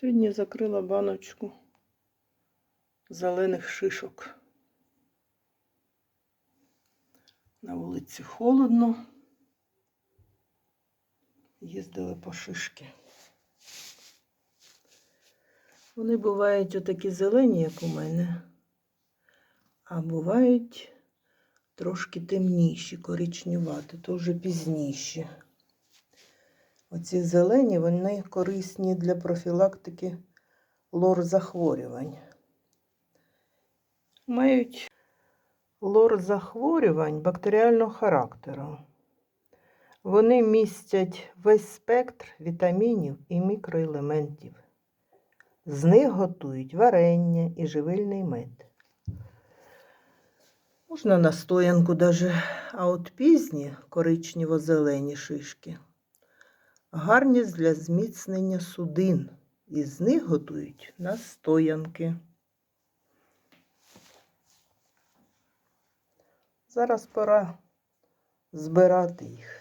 Сьогодні закрила баночку зелених шишок. На вулиці холодно. Їздили по шишки. Вони бувають отакі зелені, як у мене, а бувають трошки темніші, коричневаті, то вже пізніші. Оці зелені, вони корисні для профілактики лор-захворювань. Мають лор-захворювань бактеріального характеру. Вони містять весь спектр вітамінів і мікроелементів. З них готують варення і живильний мед. Можна настоянку даже, а от пізні коричнево-зелені шишки гарні для зміцнення судин. І з них готують настоянки. Зараз пора збирати їх.